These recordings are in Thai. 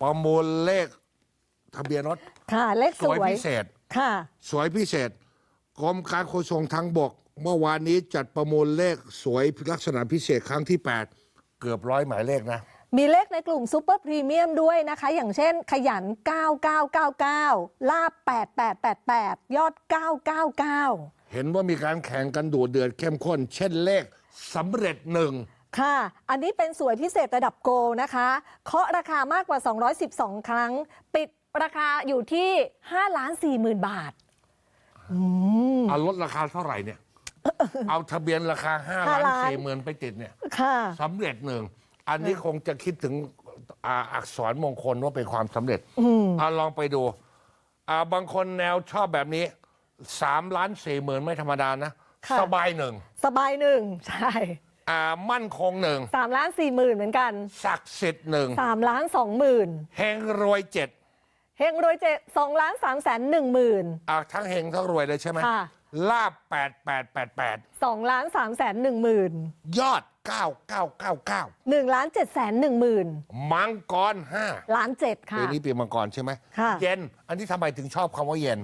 ประมูลเลขทะเบียนรถค่ะ เลขสสวยวยพิเศษ ค่ะ สวยพิเศษกรมการขนส่งทางบก เมื่อวานนี้จัดประมูลเลขสวยลักษณะพิเศษครั้งที่ 8 เกือบร้อยหมายเลขนะ มีเลขในกลุ่มซูเปอร์พรีเมียมด้วยนะคะ อย่างเช่นขยัน 9999 ลาบ 8888 ยอด 999 เห็นว่ามีการแข่งกันดูเดือดเข้มข้น เช่นเลขสำเร็จหนึ่ง ค่ะ อันนี้เป็นสวยพิเศษระดับโกลนะคะเคาะราคามากกว่า 212 ครั้ง ปิดราคาอยู่ที่5ล้าน4หมื่นบาทเอาลดราคาเท่าไหร่เนี่ย เอาทะเบียนราคา5้าล้านห้าล้าน สี่หมื่นไปติดเนี่ยค่ะ สำเร็จหนึ่ง อันนี้คงจะคิดถึงอาอักษรมงคลว่าเป็นความสำเร็จเอาลองไปดูอ่าบางคนแนวชอบแบบนี้สามล้านสี่หมื่นไม่ธรรมดานะ ค่ะ สบายหนึ่ง สบายหนึ่งใช่ อ่ามั่นคงหนึ่ง3ล้าน4หมื่นเหมือนกันศักดิ์สิทธิ์หนึ่ง3ล้าน2หมื่นเฮงรวยเจ็ดเฮงรวยเจ็ด2ล้าน3แสน1หมื่นอ่าทั้งเฮงทั้งรวยเลยใช่ไหมค่ะลาบแปดแปดแปดแปด2ล้าน3แสน1หมื่นยอดเก้าเก้าเก้าเก้า1ล้าน7แสน1หมื่นมังกรห้าล้าน7ค่ะ ปีนี้ปีมังกรใช่ไหมค่ะ เย็น อันนี้ทำไมถึงชอบคำว่าเย็น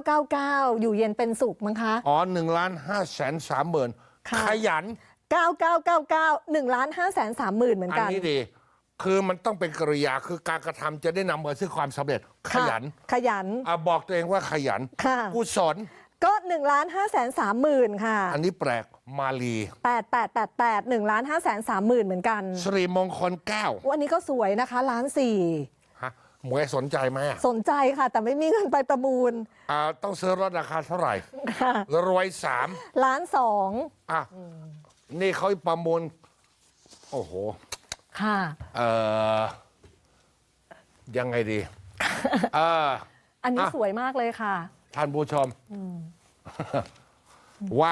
9999อยู่เย็นเป็นสุขมั้งคะ อ๋อหนึ่งล้านห้าแสนสามหมื่นค่ะ ขยัน 9999 1ล้าน5แสน3หมื่นเหมือนอันกัน นี้ดี คือมันต้องเป็นกริยาคือการกระทำจะได้นำมาซึ่งความสำเร็จขค่ะยันขยันอะบอกตัวเองว่าขยันค่ะ กุศลก็1ล้าน5แสน3หมื่นค่ะ อันนี้แปลกมาลี8888 1ล้าน5แสน3หมื่นเหมือนกันสรีมงคลเก้าวันนี้ก็สวยนะคะล้านสี่ฮะหมวยสนใจไหมอะสนใจค่ะ แต่ไม่มีเงินไปประมูลอ่าต้องซื้อรถราคาเท่าไหร่ค่ะรวยสามล้านสองอะ นี่เขาประมูล โอ้โห ค่ะ เอ่อยังไงดี เอออันนี้อะสวยมากเลยค่ะ ท่านผู้ชมว่า